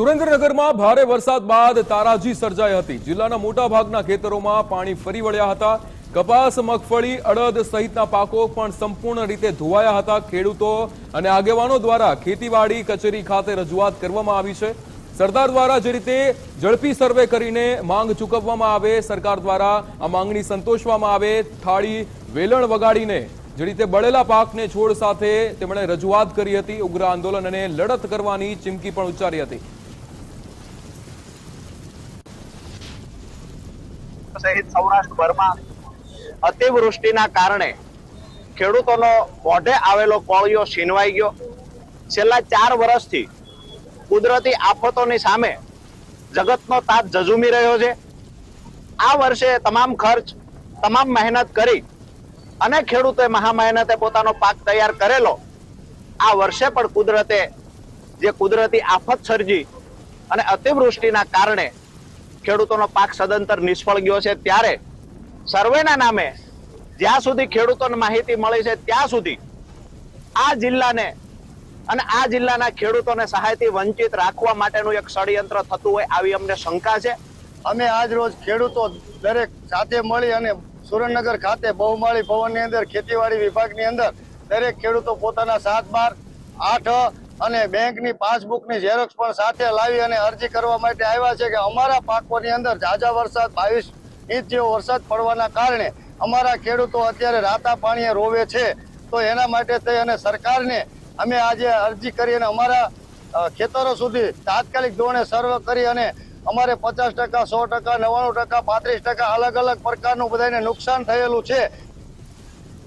સુરેન્દ્રનગરમાં ભારે વરસાદ બાદ તારાજી સર્જાઈ હતી. જિલ્લાના મોટા ભાગના ખેતરોમાં પાણી ફરી વળ્યા હતા. કપાસ, મગફળી, અડદ સહિતના પાકો પણ સંપૂર્ણ રીતે ધોવાયા હતા. ખેડૂતો અને આગેવાનો દ્વારા ખેતીવાડી, કચેરી ખાતે રજૂઆત કરવામાં આવી છે. સરદાર દ્વારા જે રીતે ઝડપી સર્વે કરીને માંગ ચૂકવવામાં આવે, સરકાર દ્વારા આ માંગણી સંતોષવામાં આવે, થાળી, વેલણ વગાડીને જે રીતે બળેલા પાકને છોડ સાથે તેમણે રજૂઆત કરી હતી, ઉગ્ર આંદોલન અને લડત કરવાની ચીમકી પણ ઉચ્ચારી હતી. સહિત સૌરાષ્ટ્રભરમાં અતિવૃષ્ટિના કારણે ખેડૂતોનો મોઢે આવેલો કોળિયો છીનવાઈ ગયો. છેલ્લા ચાર વર્ષથી કુદરતી આફતોની સામે જગતનો તાપ ઝઝુમી રહ્યો છે. આ વર્ષે તમામ ખર્ચ, તમામ મહેનત કરી અને ખેડૂતોએ મહા મહેનતે પોતાનો પાક તૈયાર કરેલો. આ વર્ષે પણ કુદરતે જે કુદરતી આફત સર્જી અને અતિવૃષ્ટિના કારણે ખેડૂતોનો પાક સદંતર નિષ્ફળ ગયો છે ત્યારે સર્વેના નામે જ્યાં સુધી ખેડૂતોને માહિતી મળી છે ત્યાં સુધી આ જિલ્લાને અને આ જિલ્લાના ખેડૂતોને સહાયથી વંચિત રાખવા માટેનું એક ષડયંત્ર થતું હોય આવી અમને શંકા છે. અમે આજ રોજ ખેડૂતો દરેક સાથે મળી અને સુરેન્દ્રનગર ખાતે બહુમાળી ભવનની અંદર ખેતીવાડી વિભાગની અંદર દરેક ખેડૂતો પોતાના સાત બાર, આઠ અને બેંકની પાસબુકની ઝેરોક્ષ પણ સાથે લાવી અને અરજી કરવા માટે આવ્યા છે કે અમારા પાકોની અંદર ઝાઝા વરસાદ, બાવીસ ઇંચ જેવો વરસાદ પડવાના કારણે અમારા ખેડૂતો અત્યારે રાતા પાણીએ રોવે છે. તો એના માટે થઈ અને સરકારને અમે આજે અરજી કરી અને અમારા ખેતરો સુધી તાત્કાલિક ધોરણે સર્વે કરી અને અમારે પચાસ ટકા, સો ટકા, નવ્વાણું ટકા, પાંત્રીસ ટકા અલગ અલગ પ્રકારનું બધાને નુકસાન થયેલું છે.